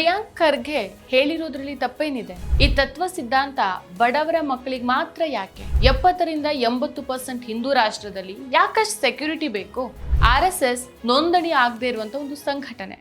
ಪ್ರಿಯಾಂಕ್ ಖರ್ಗೆ ಹೇಳಿರೋದ್ರಲ್ಲಿ ತಪ್ಪೇನಿದೆ? ಈ ತತ್ವ ಸಿದ್ಧಾಂತ ಬಡವರ ಮಕ್ಕಳಿಗೆ ಮಾತ್ರ ಯಾಕೆ? ಎಪ್ಪತ್ತರಿಂದ ಎಂಬತ್ತು ಪರ್ಸೆಂಟ್ ಹಿಂದೂ ರಾಷ್ಟ್ರದಲ್ಲಿ ಯಾಕಷ್ಟು ಸೆಕ್ಯೂರಿಟಿ ಬೇಕು? ಆರ್ ಎಸ್ ಎಸ್ ನೋಂದಣಿ ಆಗದೆ ಇರುವಂತ ಒಂದು ಸಂಘಟನೆ.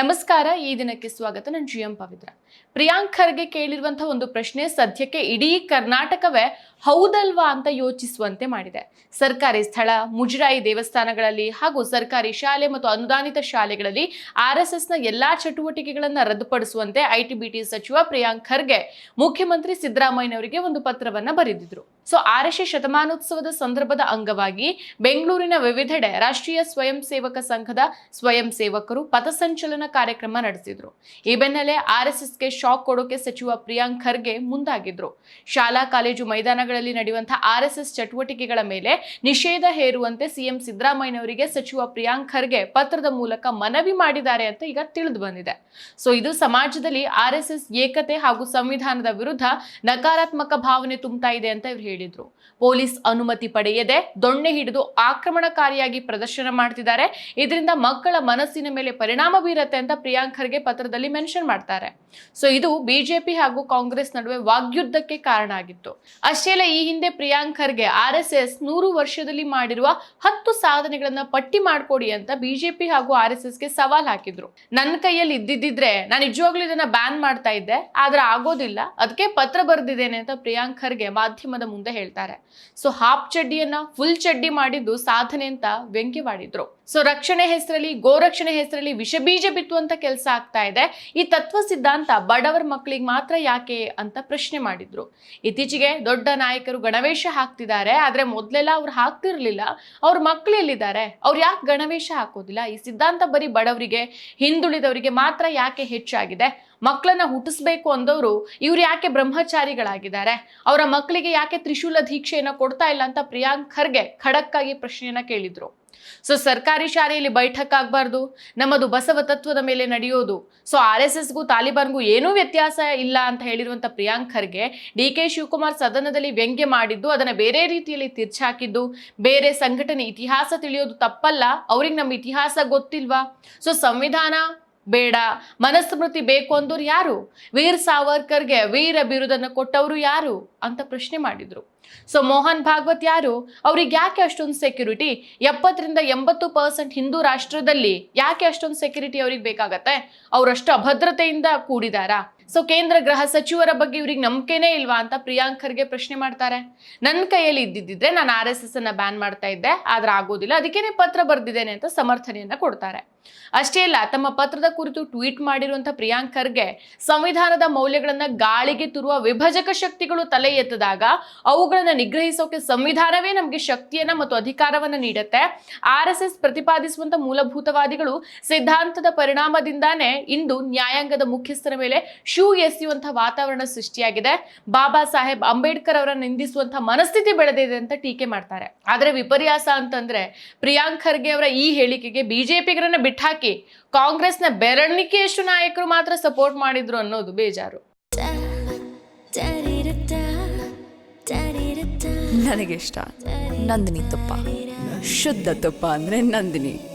ನಮಸ್ಕಾರ, ಈ ದಿನಕ್ಕೆ ಸ್ವಾಗತ ನಾನು ಜಿ ಎಂ ಪವಿತ್ರ. ಪ್ರಿಯಾಂಕ್ ಖರ್ಗೆ ಕೇಳಿರುವಂತಹ ಒಂದು ಪ್ರಶ್ನೆ ಸದ್ಯಕ್ಕೆ ಇಡೀ ಕರ್ನಾಟಕವೇ ಹೌದಲ್ವಾ ಅಂತ ಯೋಚಿಸುವಂತೆ ಮಾಡಿದೆ. ಸರ್ಕಾರಿ ಸ್ಥಳ, ಮುಜರಾಯಿ ದೇವಸ್ಥಾನಗಳಲ್ಲಿ ಹಾಗೂ ಸರ್ಕಾರಿ ಶಾಲೆ ಮತ್ತು ಅನುದಾನಿತ ಶಾಲೆಗಳಲ್ಲಿ ಆರ್ ಎಸ್ ಎಸ್ನ ಎಲ್ಲಾ ಚಟುವಟಿಕೆಗಳನ್ನು ರದ್ದುಪಡಿಸುವಂತೆ ಐಟಿಬಿಟಿ ಸಚಿವ ಪ್ರಿಯಾಂಕ್ ಖರ್ಗೆ, ಮುಖ್ಯಮಂತ್ರಿ ಸಿದ್ದರಾಮಯ್ಯನವರಿಗೆ ಒಂದು ಪತ್ರವನ್ನ ಬರೆದಿದ್ರು. ಸೊ, ಆರ್ ಎಸ್ ಎಸ್ ಶತಮಾನೋತ್ಸವದ ಸಂದರ್ಭದ ಅಂಗವಾಗಿ ಬೆಂಗಳೂರಿನ ವಿವಿಧೆಡೆ ರಾಷ್ಟ್ರೀಯ ಸ್ವಯಂ ಸೇವಕ ಸಂಘದ ಸ್ವಯಂ ಸೇವಕರು ಪಥಸಂಚಲನ ಕಾರ್ಯಕ್ರಮ ನಡೆಸಿದ್ರು. ಈ ಬೆನ್ನಲ್ಲೇ ಆರ್ ಎಸ್ ಎಸ್ಗೆ ಶಾಕ್ ಕೊಡೋಕೆ ಸಚಿವ ಪ್ರಿಯಾಂಕ್ ಖರ್ಗೆ ಮುಂದಾಗಿದ್ರು. ಶಾಲಾ, ಕಾಲೇಜು ಮೈದಾನಗಳಲ್ಲಿ ನಡೆಯುವಂತಹ ಆರ್ ಚಟುವಟಿಕೆಗಳ ಮೇಲೆ ನಿಷೇಧ ಹೇರುವಂತೆ ಸಿಎಂ ಸಿದ್ದರಾಮಯ್ಯನವರಿಗೆ ಸಚಿವ ಪ್ರಿಯಾಂಕ್ ಖರ್ಗೆ ಪತ್ರದ ಮೂಲಕ ಮನವಿ ಮಾಡಿದ್ದಾರೆ ಅಂತ ಈಗ ತಿಳಿದು ಬಂದಿದೆ. ಸೊ ಇದು ಸಮಾಜದಲ್ಲಿ ಆರ್ ಏಕತೆ ಹಾಗೂ ಸಂವಿಧಾನದ ವಿರುದ್ಧ ನಕಾರಾತ್ಮಕ ಭಾವನೆ ತುಂಬುತ್ತಾ ಇದೆ ಅಂತ ಇವರು ಹೇಳಿದ್ರು. ಪೊಲೀಸ್ ಅನುಮತಿ ಪಡೆಯದೆ ದೊಣ್ಣೆ ಹಿಡಿದು ಆಕ್ರಮಣಕಾರಿಯಾಗಿ ಪ್ರದರ್ಶನ ಮಾಡ್ತಿದ್ದಾರೆ. ಇದರಿಂದ ಮಕ್ಕಳ ಮನಸ್ಸಿನ ಮೇಲೆ ಪರಿಣಾಮ ಬೀರತ್ತೆ ಅಂತ ಪ್ರಿಯಾಂಕ್ ಖರ್ಗೆ ಪತ್ರದಲ್ಲಿ ಮೆನ್ಷನ್ ಮಾಡ್ತಾರೆ. ಸೊ ಇದು ಬಿಜೆಪಿ ಹಾಗೂ ಕಾಂಗ್ರೆಸ್ ನಡುವೆ ವಾಗ್ಯುದ್ಧಕ್ಕೆ ಕಾರಣ ಆಗಿತ್ತು. ಅಷ್ಟೇ ಅಲ್ಲ ಈ ಹಿಂದೆ ಪ್ರಿಯಾಂಕರ್ಗೆ ಆರ್ ಎಸ್ ಎಸ್ ನೂರು ವರ್ಷದಲ್ಲಿ ಮಾಡಿರುವ ಹತ್ತು ಸಾಧನೆಗಳನ್ನ ಪಟ್ಟಿ ಮಾಡ್ಕೊಡಿ ಅಂತ ಬಿಜೆಪಿ ಹಾಗೂ ಆರ್ ಎಸ್ ಎಸ್ಗೆ ಸವಾಲ್ ಹಾಕಿದ್ರು. ನನ್ನ ಕೈಯಲ್ಲಿ ಇದ್ದಿದ್ದಿದ್ರೆ ನಾನು ನಿಜವಾಗ್ಲೂ ಇದನ್ನ ಬ್ಯಾನ್ ಮಾಡ್ತಾ ಇದ್ದೆ, ಆದ್ರೆ ಆಗೋದಿಲ್ಲ. ಅದಕ್ಕೆ ಪತ್ರ ಬರೆದಿದ್ದೇನೆ ಅಂತ ಪ್ರಿಯಾಂಕರ್ಗೆ ಮಾಧ್ಯಮದ ಮುಂದೆ ಹೇಳ್ತಾರೆ. ಸೊ ಹಾಫ್ ಚಡ್ಡಿಯನ್ನ, ಫುಲ್ ಚಡ್ಡಿ ಮಾಡಿದ್ದು ಸಾಧನೆ ಅಂತ ವ್ಯಂಗ್ಯವಾಡಿದ್ರು. ಸೊ ರಕ್ಷಣೆ ಹೆಸರಲ್ಲಿ, ಗೋರಕ್ಷಣೆ ಹೆಸರಲ್ಲಿ ವಿಷಬೀಜ ಬಿತ್ತುವಂತ ಕೆಲಸ ಆಗ್ತಾ ಇದೆ. ಈ ತತ್ವ ಸಿದ್ಧಾಂತ ಬಡವರ ಮಕ್ಕಳಿಗೆ ಮಾತ್ರ ಯಾಕೆ ಅಂತ ಪ್ರಶ್ನೆ ಮಾಡಿದ್ರು. ಇತ್ತೀಚೆಗೆ ದೊಡ್ಡ ನಾಯಕರು ಗಣವೇಶ ಹಾಕ್ತಿದ್ದಾರೆ, ಆದ್ರೆ ಮೊದ್ಲೆಲ್ಲ ಅವ್ರು ಹಾಕ್ತಿರ್ಲಿಲ್ಲ. ಅವ್ರ ಮಕ್ಳು ಎಲ್ಲಿದ್ದಾರೆ? ಅವ್ರು ಯಾಕೆ ಗಣವೇಶ ಹಾಕೋದಿಲ್ಲ? ಈ ಸಿದ್ಧಾಂತ ಬರೀ ಬಡವರಿಗೆ, ಹಿಂದುಳಿದವರಿಗೆ ಮಾತ್ರ ಯಾಕೆ ಹೆಚ್ಚಾಗಿದೆ? ಮಕ್ಕಳನ್ನ ಹುಟ್ಟಿಸ್ಬೇಕು ಅಂದವರು ಇವ್ರು ಯಾಕೆ ಬ್ರಹ್ಮಚಾರಿಗಳಾಗಿದ್ದಾರೆ? ಅವರ ಮಕ್ಕಳಿಗೆ ಯಾಕೆ ತ್ರಿಶೂಲ ದೀಕ್ಷೆಯನ್ನ ಕೊಡ್ತಾ ಇಲ್ಲ ಅಂತ ಪ್ರಿಯಾಂಕ್ ಖರ್ಗೆ ಖಡಕ್ಕಾಗಿ ಪ್ರಶ್ನೆಯನ್ನ ಕೇಳಿದ್ರು. ಸೊ ಸರ್ಕಾರಿ ಶಾಲೆಯಲ್ಲಿ ಬೈಠಕ್ ಆಗಬಾರ್ದು. ನಮ್ಮದು ಬಸವ ತತ್ವದ ಮೇಲೆ ನಡೆಯೋದು. ಸೊ ಆರ್ ಎಸ್ ಎಸ್ಗೂ ತಾಲಿಬಾನ್ಗೂ ಏನೂ ವ್ಯತ್ಯಾಸ ಇಲ್ಲ ಅಂತ ಹೇಳಿರುವಂಥ ಪ್ರಿಯಾಂಕ್ ಖರ್ಗೆ, ಡಿ ಕೆ ಶಿವಕುಮಾರ್ ಸದನದಲ್ಲಿ ವ್ಯಂಗ್ಯ ಮಾಡಿದ್ದು, ಅದನ್ನು ಬೇರೆ ರೀತಿಯಲ್ಲಿ ತಿರ್ಚಾಕಿದ್ದು, ಬೇರೆ ಸಂಘಟನೆ ಇತಿಹಾಸ ತಿಳಿಯೋದು ತಪ್ಪಲ್ಲ, ಅವ್ರಿಗೆ ನಮ್ಮ ಇತಿಹಾಸ ಗೊತ್ತಿಲ್ವಾ? ಸೊ ಸಂವಿಧಾನ ಬೇಡ ಮನಸ್ಮೃತಿ ಬೇಕು ಅಂದವ್ರು ಯಾರು? ವೀರ್ ಸಾವರ್ಕರ್ಗೆ ವೀರ ಬಿರುದನ್ನು ಕೊಟ್ಟವರು ಯಾರು ಅಂತ ಪ್ರಶ್ನೆ ಮಾಡಿದ್ರು. ಸೊ ಮೋಹನ್ ಭಾಗವತ್ ಯಾರು? ಅವ್ರಿಗೆ ಯಾಕೆ ಅಷ್ಟೊಂದು ಸೆಕ್ಯೂರಿಟಿ ಎಪ್ಪತ್ತರಿಂದ ಎಂಬತ್ತು ಪರ್ಸೆಂಟ್ ಹಿಂದೂ ರಾಷ್ಟ್ರದಲ್ಲಿ ಯಾಕೆ ಅಷ್ಟೊಂದು ಸೆಕ್ಯೂರಿಟಿ ಅವ್ರಿಗೆ ಬೇಕಾಗತ್ತೆ? ಅವರಷ್ಟು ಅಭದ್ರತೆಯಿಂದ ಕೂಡಿದಾರಾ? ಸೊ ಕೇಂದ್ರ ಗೃಹ ಸಚಿವರ ಬಗ್ಗೆ ಇವ್ರಿಗೆ ನಂಬಿಕೆನೇ ಇಲ್ವಾ ಅಂತ ಪ್ರಿಯಾಂಕ್ ಖರ್ಗೆ ಪ್ರಶ್ನೆ ಮಾಡ್ತಾರೆ. ನನ್ನ ಕೈಯಲ್ಲಿ ಇದ್ದಿದ್ದಿದ್ರೆ ನಾನು ಆರ್ ಎಸ್ ಎಸ್ ಅನ್ನ ಬ್ಯಾನ್ ಮಾಡ್ತಾ ಇದ್ದೆ, ಆದ್ರೆ ಆಗೋದಿಲ್ಲ, ಅದಕ್ಕೇನೆ ಪತ್ರ ಬರೆದಿದ್ದೇನೆ ಅಂತ ಸಮರ್ಥನೆಯನ್ನ ಕೊಡ್ತಾರೆ. ಅಷ್ಟೇ ಅಲ್ಲ, ತಮ್ಮ ಪತ್ರದ ಕುರಿತು ಟ್ವೀಟ್ ಮಾಡಿರುವಂತಹ ಪ್ರಿಯಾಂಕ್ ಖರ್ಗೆ ಸಂವಿಧಾನದ ಮೌಲ್ಯಗಳನ್ನ ಗಾಳಿಗೆ ತುರುವ ವಿಭಜಕ ಶಕ್ತಿಗಳು ತಲೆ ಎತ್ತದಾಗ ಅವುಗಳನ್ನ ನಿಗ್ರಹಿಸೋಕೆ ಸಂವಿಧಾನವೇ ನಮಗೆ ಶಕ್ತಿಯನ್ನ ಮತ್ತು ಅಧಿಕಾರವನ್ನ ನೀಡುತ್ತೆ. ಆರ್ ಎಸ್ ಎಸ್ ಪ್ರತಿಪಾದಿಸುವಂತ ಮೂಲಭೂತವಾದಿಗಳು ಸಿದ್ಧಾಂತದ ಪರಿಣಾಮದಿಂದಾನೇ ಇಂದು ನ್ಯಾಯಾಂಗದ ಮುಖ್ಯಸ್ಥರ ಮೇಲೆ ಶೂ ಎಸೆಯುವಂತಹ ವಾತಾವರಣ ಸೃಷ್ಟಿಯಾಗಿದೆ. ಬಾಬಾ ಸಾಹೇಬ್ ಅಂಬೇಡ್ಕರ್ ಅವರ ನಿಂದಿಸುವಂತಹ ಮನಸ್ಥಿತಿ ಬೆಳೆದಿದೆ ಅಂತ ಟೀಕೆ ಮಾಡ್ತಾರೆ. ಆದ್ರೆ ವಿಪರ್ಯಾಸ ಅಂತಂದ್ರೆ ಪ್ರಿಯಾಂಕ್ ಖರ್ಗೆ ಅವರ ಈ ಹೇಳಿಕೆಗೆ ಬಿಜೆಪಿಗರನ್ನ ಬಿಟ್ಟಾಕಿ ಕಾಂಗ್ರೆಸ್ನ ಬೆರಳಿಕೆಯಷ್ಟು ನಾಯಕರು ಮಾತ್ರ ಸಪೋರ್ಟ್ ಮಾಡಿದ್ರು ಅನ್ನೋದು ಬೇಜಾರು. ನನಗಿಷ್ಟ ನಂದಿನಿ ತುಪ್ಪ. ಶುದ್ಧ ತುಪ್ಪ ಅಂದ್ರೆ ನಂದಿನಿ.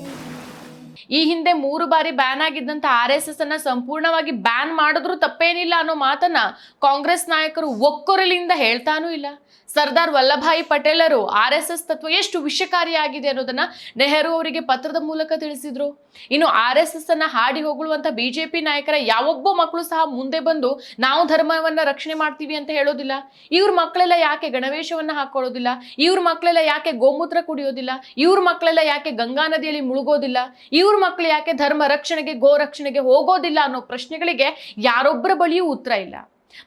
ಈ ಹಿಂದೆ ಮೂರು ಬಾರಿ ಬ್ಯಾನ್ ಆಗಿದ್ದಂತ ಆರ್ ಎಸ್ ಅನ್ನ ಸಂಪೂರ್ಣವಾಗಿ ಬ್ಯಾನ್ ಮಾಡಿದ್ರು ತಪ್ಪೇನಿಲ್ಲ ಅನ್ನೋ ಮಾತನ್ನ ಕಾಂಗ್ರೆಸ್ ನಾಯಕರು ಒಕ್ಕೊರಲಿಂದ ಹೇಳ್ತಾನೂ ಇಲ್ಲ. ಸರ್ದಾರ್ ವಲ್ಲಭಾಯಿ ಪಟೇಲರು ಆರ್ ಎಸ್ ಎಸ್ ತತ್ವ ಎಷ್ಟು ವಿಷಕಾರಿಯಾಗಿದೆ ಅನ್ನೋದನ್ನ ನೆಹರು ಅವರಿಗೆ ಪತ್ರದ ಮೂಲಕ ತಿಳಿಸಿದ್ರು. ಇನ್ನು ಆರ್ ಎಸ್ ಎಸ್ ಅನ್ನ ಹಾಡಿ ಹೊಗಳುವಂತ ಬಿಜೆಪಿ ನಾಯಕರ ಯಾವೊಬ್ಬ ಮಕ್ಕಳು ಸಹ ಮುಂದೆ ಬಂದು ನಾವು ಧರ್ಮವನ್ನ ರಕ್ಷಣೆ ಮಾಡ್ತೀವಿ ಅಂತ ಹೇಳೋದಿಲ್ಲ. ಇವ್ರ ಮಕ್ಕಳೆಲ್ಲ ಯಾಕೆ ಗಣವೇಶವನ್ನ ಹಾಕೊಳ್ಳೋದಿಲ್ಲ? ಇವ್ರ ಮಕ್ಕಳೆಲ್ಲ ಯಾಕೆ ಗೋಮೂತ್ರ ಕುಡಿಯೋದಿಲ್ಲ? ಇವ್ರ ಮಕ್ಕಳೆಲ್ಲ ಯಾಕೆ ಗಂಗಾ ನದಿಯಲ್ಲಿ ಮುಳುಗೋದಿಲ್ಲ? ಇವ್ರ ಮಕ್ಕಳು ಯಾಕೆ ಧರ್ಮ ರಕ್ಷಣೆಗೆ, ಗೋ ರಕ್ಷಣೆಗೆ ಹೋಗೋದಿಲ್ಲ ಅನ್ನೋ ಪ್ರಶ್ನೆಗಳಿಗೆ ಯಾರೊಬ್ಬರ ಬಳಿಯೂ ಉತ್ತರ ಇಲ್ಲ.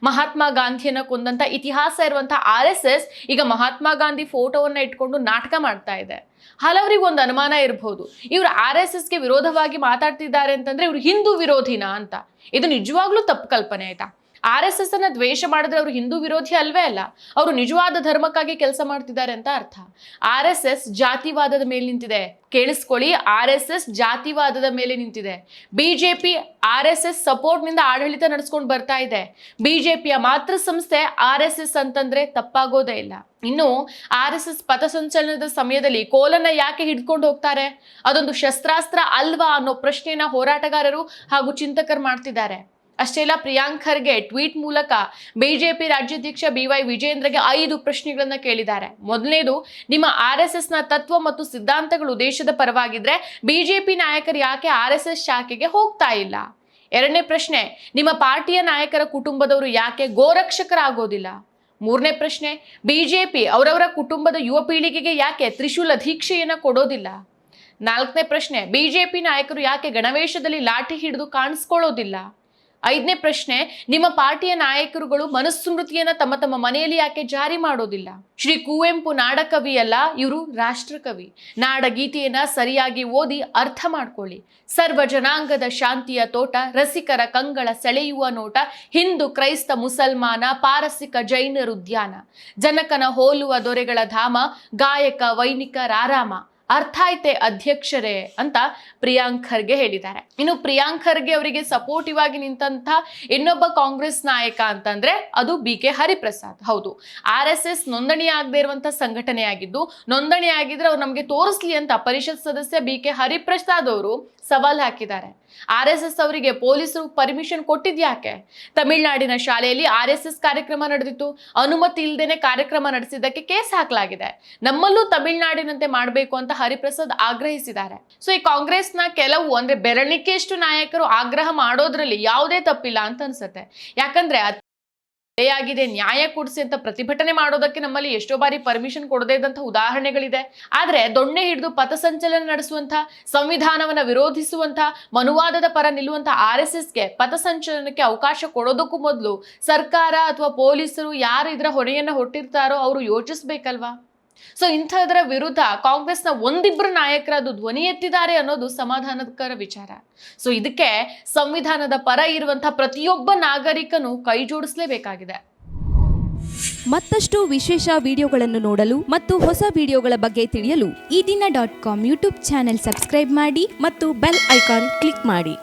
ಮಹಾತ್ಮ ಗಾಂಧಿಯನ್ನ ಕೊಂದಂತ ಇತಿಹಾಸ ಇರುವಂತಹ ಆರ್ ಎಸ್ ಎಸ್ ಈಗ ಮಹಾತ್ಮ ಗಾಂಧಿ ಫೋಟೋವನ್ನ ಇಟ್ಕೊಂಡು ನಾಟಕ ಮಾಡ್ತಾ ಇದೆ. ಹಲವರಿಗೆ ಒಂದು ಅನುಮಾನ ಇರಬಹುದು ಇವರು ಆರ್ ಎಸ್ ಎಸ್ಗೆ ವಿರೋಧವಾಗಿ ಮಾತಾಡ್ತಿದ್ದಾರೆ ಅಂತಂದ್ರೆ ಇವರು ಹಿಂದೂ ವಿರೋಧಿನಾ ಅಂತ. ಇದು ನಿಜವಾಗ್ಲೂ ತಪ್ಪು ಕಲ್ಪನೆ ಆಯ್ತಾ? ಆರ್ ಎಸ್ ಎಸ್ ಅನ್ನ ದ್ವೇಷ ಮಾಡಿದ್ರೆ ಅವರು ಹಿಂದೂ ವಿರೋಧಿ ಅಲ್ವೇ ಅಲ್ಲ, ಅವರು ನಿಜವಾದ ಧರ್ಮಕ್ಕಾಗಿ ಕೆಲಸ ಮಾಡ್ತಿದ್ದಾರೆ ಅಂತ ಅರ್ಥ. ಆರ್ ಎಸ್ ಎಸ್ ಜಾತಿವಾದದ ಮೇಲೆ ನಿಂತಿದೆ. ಕೇಳಿಸ್ಕೊಳ್ಳಿ, ಆರ್ ಎಸ್ ಎಸ್ ಜಾತಿವಾದದ ಮೇಲೆ ನಿಂತಿದೆ. ಬಿಜೆಪಿ ಆರ್ ಎಸ್ ಎಸ್ ಸಪೋರ್ಟ್ನಿಂದ ಆಡಳಿತ ನಡೆಸ್ಕೊಂಡು ಬರ್ತಾ ಇದೆ. ಬಿಜೆಪಿಯ ಮಾತೃ ಸಂಸ್ಥೆ ಆರ್ ಎಸ್ ಎಸ್ ಅಂತಂದ್ರೆ ತಪ್ಪಾಗೋದೇ ಇಲ್ಲ. ಇನ್ನು ಆರ್ ಎಸ್ ಎಸ್ ಪಥಸಂಚಲನದ ಸಮಯದಲ್ಲಿ ಕೋಲನ್ನ ಯಾಕೆ ಹಿಡ್ಕೊಂಡು ಹೋಗ್ತಾರೆ? ಅದೊಂದು ಶಸ್ತ್ರಾಸ್ತ್ರ ಅಲ್ವಾ ಅನ್ನೋ ಪ್ರಶ್ನೆಯನ್ನ ಹೋರಾಟಗಾರರು ಹಾಗೂ ಚಿಂತಕರು ಮಾಡ್ತಿದ್ದಾರೆ. ಅಷ್ಟೇ ಅಲ್ಲ ಪ್ರಿಯಾಂಕ್ ಖರ್ಗೆ ಟ್ವೀಟ್ ಮೂಲಕ ಬಿಜೆಪಿ ರಾಜ್ಯಾಧ್ಯಕ್ಷ ಬಿ ವೈ ವಿಜೇಂದ್ರಗೆ ಐದು ಪ್ರಶ್ನೆಗಳನ್ನ ಕೇಳಿದ್ದಾರೆ. ಮೊದಲನೇದು, ನಿಮ್ಮ ಆರ್ನ ತತ್ವ ಮತ್ತು ಸಿದ್ಧಾಂತಗಳು ದೇಶದ ಪರವಾಗಿದ್ರೆ ಬಿಜೆಪಿ ನಾಯಕರು ಯಾಕೆ ಆರ್ ಶಾಖೆಗೆ ಹೋಗ್ತಾ ಇಲ್ಲ? ಎರಡನೇ ಪ್ರಶ್ನೆ, ನಿಮ್ಮ ಪಾರ್ಟಿಯ ನಾಯಕರ ಕುಟುಂಬದವರು ಯಾಕೆ ಗೋರಕ್ಷಕರಾಗೋದಿಲ್ಲ? ಮೂರನೇ ಪ್ರಶ್ನೆ, ಬಿಜೆಪಿ ಅವರವರ ಕುಟುಂಬದ ಯುವ ಪೀಳಿಗೆಗೆ ಯಾಕೆ ತ್ರಿಶೂಲ ದೀಕ್ಷೆಯನ್ನು ಕೊಡೋದಿಲ್ಲ? ನಾಲ್ಕನೇ ಪ್ರಶ್ನೆ, ಬಿಜೆಪಿ ನಾಯಕರು ಯಾಕೆ ಗಣವೇಶದಲ್ಲಿ ಲಾಠಿ ಹಿಡಿದು ಕಾಣಿಸ್ಕೊಳ್ಳೋದಿಲ್ಲ? ಐದನೇ ಪ್ರಶ್ನೆ, ನಿಮ್ಮ ಪಾರ್ಟಿಯ ನಾಯಕರುಗಳು ಮನುಸ್ಮೃತಿಯನ್ನ ತಮ್ಮ ತಮ್ಮ ಮನೆಯಲ್ಲಿ ಯಾಕೆ ಜಾರಿ ಮಾಡೋದಿಲ್ಲ? ಶ್ರೀ ಕುವೆಂಪು ನಾಡಕವಿ ಅಲ್ಲ ಇವರು ರಾಷ್ಟ್ರಕವಿ. ನಾಡಗೀತೆಯನ್ನ ಸರಿಯಾಗಿ ಓದಿ ಅರ್ಥ ಮಾಡ್ಕೊಳ್ಳಿ. ಸರ್ವ ಜನಾಂಗದ ಶಾಂತಿಯ ತೋಟ, ರಸಿಕರ ಕಂಗಳ ಸೆಳೆಯುವ ನೋಟ, ಹಿಂದೂ ಕ್ರೈಸ್ತ ಮುಸಲ್ಮಾನ, ಪಾರಸಿಕ ಜೈನರುದ್ಯಾನ ಜನಕನ ಹೋಲುವ ದೊರೆಗಳ ಧಾಮ, ಗಾಯಕ ವೈನಿಕ ರಾರಾಮ ಅರ್ಥ ಐತೆ ಅಧ್ಯಕ್ಷರೇ ಅಂತ ಪ್ರಿಯಾಂಕ್ ಖರ್ಗೆ ಹೇಳಿದ್ದಾರೆ. ಇನ್ನು ಪ್ರಿಯಾಂಕ್ ಖರ್ಗೆ ಅವರಿಗೆ ಸಪೋರ್ಟಿವ್ ಆಗಿ ನಿಂತಹ ಇನ್ನೊಬ್ಬ ಕಾಂಗ್ರೆಸ್ ನಾಯಕ ಅಂತಂದ್ರೆ ಅದು ಬಿ ಕೆ ಹರಿಪ್ರಸಾದ್. ಹೌದು, ಆರ್ ಎಸ್ ಎಸ್ ನೋಂದಣಿ ಆಗದೆ ಇರುವಂತಹ ಸಂಘಟನೆ ಆಗಿದ್ದು, ನೋಂದಣಿ ಆಗಿದ್ರೆ ಅವ್ರು ನಮಗೆ ತೋರಿಸ್ಲಿ ಅಂತ ಪರಿಷತ್ ಸದಸ್ಯ ಬಿ ಕೆ ಹರಿಪ್ರಸಾದ್ ಅವರು ಸವಾಲ್ ಹಾಕಿದ್ದಾರೆ. ಆರ್ ಎಸ್ ಎಸ್ ಅವರಿಗೆ ಪೊಲೀಸರು ಪರ್ಮಿಷನ್ ಕೊಟ್ಟಿದ್ಯಾಕೆ? ತಮಿಳುನಾಡಿನ ಶಾಲೆಯಲ್ಲಿ ಆರ್ ಎಸ್ ಎಸ್ ಕಾರ್ಯಕ್ರಮ ನಡೆದಿತ್ತು. ಅನುಮತಿ ಇಲ್ಲದೇನೆ ಕಾರ್ಯಕ್ರಮ ನಡೆಸಿದ್ದಕ್ಕೆ ಕೇಸ್ ಹಾಕಲಾಗಿದೆ. ನಮ್ಮಲ್ಲೂ ತಮಿಳುನಾಡಿನಂತೆ ಮಾಡಬೇಕು ಅಂತ ಹರಿಪ್ರಸಾದ್ ಆಗ್ರಹಿಸಿದ್ದಾರೆ. ಸೊ, ಈ ಕಾಂಗ್ರೆಸ್ನ ಕೆಲವು, ಅಂದ್ರೆ ಬೆರಳಿಕೆಯಷ್ಟು ನಾಯಕರು ಆಗ್ರಹ ಮಾಡೋದ್ರಲ್ಲಿ ಯಾವುದೇ ತಪ್ಪಿಲ್ಲ ಅಂತ ಅನ್ಸುತ್ತೆ. ಯಾಕಂದ್ರೆ ಆಗಿದೆ. ನ್ಯಾಯ ಕೊಡಿಸಿ ಅಂತ ಪ್ರತಿಭಟನೆ ಮಾಡೋದಕ್ಕೆ ನಮ್ಮಲ್ಲಿ ಎಷ್ಟೋ ಬಾರಿ ಪರ್ಮಿಷನ್ ಕೊಡದೇ ಇದ್ದಂಥ ಉದಾಹರಣೆಗಳಿದೆ. ಆದ್ರೆ ದೊಣ್ಣೆ ಹಿಡಿದು ಪಥಸಂಚಲನ ನಡೆಸುವಂತ ಸಂವಿಧಾನವನ್ನ ವಿರೋಧಿಸುವಂತ ಮನುವಾದದ ಪರ ನಿಲ್ಲುವಂತ ಆರ್ ಎಸ್ ಎಸ್ಗೆ ಪಥಸಂಚಲನಕ್ಕೆ ಅವಕಾಶ ಕೊಡೋದಕ್ಕೂ ಮೊದಲು ಸರ್ಕಾರ ಅಥವಾ ಪೊಲೀಸರು ಯಾರು ಇದರ ಹೊಣೆಯನ್ನ ಹೊಟ್ಟಿರ್ತಾರೋ ಅವರು ಯೋಚಿಸ್ಬೇಕಲ್ವಾ? ಸೊ ಇಂಥದ್ರ ವಿರುದ್ಧ ಕಾಂಗ್ರೆಸ್ನ ಒಂದಿಬ್ರು ನಾಯಕರದು ಧ್ವನಿ ಎತ್ತಿದ್ದಾರೆ ಅನ್ನೋದು ಸಮಾಧಾನಕರ ವಿಚಾರ. ಸೊ ಇದಕ್ಕೆ ಸಂವಿಧಾನದ ಪರ ಇರುವಂತಹ ಪ್ರತಿಯೊಬ್ಬ ನಾಗರಿಕನು ಕೈ ಜೋಡಿಸಲೇಬೇಕಾಗಿದೆ. ಮತ್ತಷ್ಟು ವಿಶೇಷ ವಿಡಿಯೋಗಳನ್ನು ನೋಡಲು ಮತ್ತು ಹೊಸ ವಿಡಿಯೋಗಳ ಬಗ್ಗೆ ತಿಳಿಯಲು ಈ ದಿನ dot com YouTube channel subscribe ಮಾಡಿ ಮತ್ತು ಬೆಲ್ ಐಕಾನ್ ಕ್ಲಿಕ್ ಮಾಡಿ.